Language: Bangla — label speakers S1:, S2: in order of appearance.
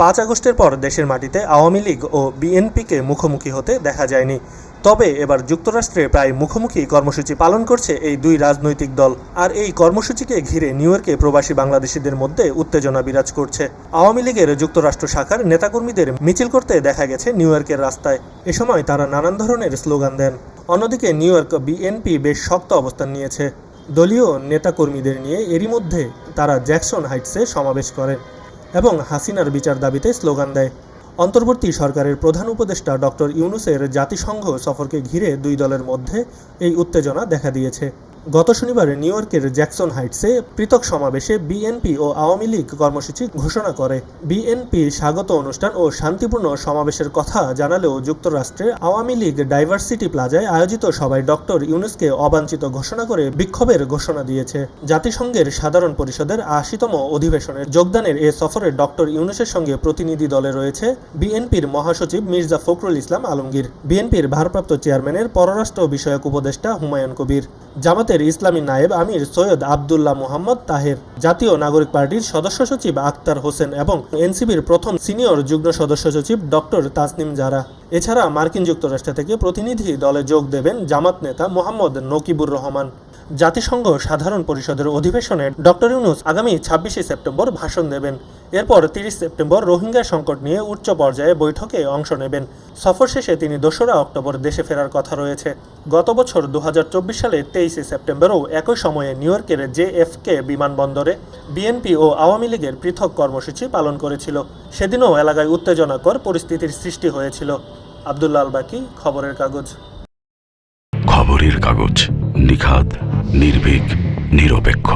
S1: পাঁচ আগস্টের পর দেশের মাটিতে আওয়ামী লীগ ও বিএনপিকে মুখোমুখি হতে দেখা যায়নি। তবে এবার যুক্তরাষ্ট্রে প্রায় মুখোমুখি কর্মসূচি পালন করছে এই দুই রাজনৈতিক দল। আর এই কর্মসূচিকে ঘিরে নিউ ইয়র্কে প্রবাসী বাংলাদেশিদের মধ্যে উত্তেজনা বিরাজ করছে। আওয়ামী লীগের যুক্তরাষ্ট্র শাখার নেতাকর্মীদের মিছিল করতে দেখা গেছে নিউ ইয়র্কের রাস্তায়। এ সময় তারা নানান ধরনের স্লোগান দেন। অন্যদিকে নিউ ইয়র্ক বিএনপি বেশ শক্ত অবস্থান নিয়েছে। দলীয় নেতাকর্মীদের নিয়ে এরই মধ্যে তারা জ্যাকসন হাইটসে সমাবেশ করেন। এবং হাসিনার বিচার দাবিতে স্লোগান দেয়। অন্তর্বর্তী সরকারের প্রধান উপদেষ্টা ডক্টর ইউনুসের জাতিসংঘ সফরকে ঘিরে দুই দলের মধ্যে এই উত্তেজনা দেখা দিয়েছে। গত শনিবার নিউ ইয়র্কের জ্যাকসন হাইটসে পৃথক সমাবেশে বিএনপি ও আওয়ামী লীগ কর্মসূচি ঘোষণা করে। বিএনপি স্বাগত অনুষ্ঠান ও শান্তিপূর্ণ সমাবেশের কথা জানালেও যুক্তরাষ্ট্রে আওয়ামী লীগ ডাইভার্সিটি প্লাজায় আয়োজিত সভায় ডক্টর ইউনুসকে অবাঞ্ছিত ঘোষণা করে বিক্ষোভের ঘোষণা দিয়েছে। জাতিসংঘের সাধারণ পরিষদের আশিতম অধিবেশনে যোগদানের এ সফরে ডক্টর ইউনুসের সঙ্গে প্রতিনিধি দলে রয়েছে বিএনপির মহাসচিব মির্জা ফখরুল ইসলাম আলমগীর, বিএনপির ভারপ্রাপ্ত চেয়ারম্যানের পররাষ্ট্র বিষয়ক উপদেষ্টা হুমায়ুন কবির। জামাতের ইসলামী নায়েব আমির সৈয়দ আবদুল্লাহ মোহাম্মদ তাহের, জাতীয় নাগরিক পার্টির সদস্য সচিব আক্তার হোসেন এবং এনসিবির প্রথম সিনিয়র যুগ্ম সদস্য সচিব ডক্টর তাসনিম জারা। এছাড়া মার্কিন যুক্তরাষ্ট্র থেকে প্রতিনিধি দলে যোগ দেবেন জামাত নেতা মোহাম্মদ নকিবুর রহমান। জাতিসংঘ সাধারণ পরিষদের অধিবেশনে ডক্টর ইউনুস আগামী ছাব্বিশে সেপ্টেম্বর ভাষণ দেবেন। এরপর তিরিশ সেপ্টেম্বর রোহিঙ্গা সংকট নিয়ে উচ্চ পর্যায়ে বৈঠকে অংশ নেবেন। সফর শেষে তিনি দোসরা অক্টোবর দেশে ফেরার কথা রয়েছে। গত বছর দু সালে তেইশে সেপ্টেম্বরও একই সময়ে নিউ ইয়র্কের জেএফকে বিমানবন্দরে বিএনপি ও আওয়ামী লীগের পৃথক কর্মসূচি পালন করেছিল। সেদিনও এলাকায় উত্তেজনাকর পরিস্থিতির সৃষ্টি হয়েছিল। আবদুল্লাহ আল বাকি খবরের কাগজ।
S2: খবরের কাগজ নিখাদ নির্ভীক নিরপেক্ষ।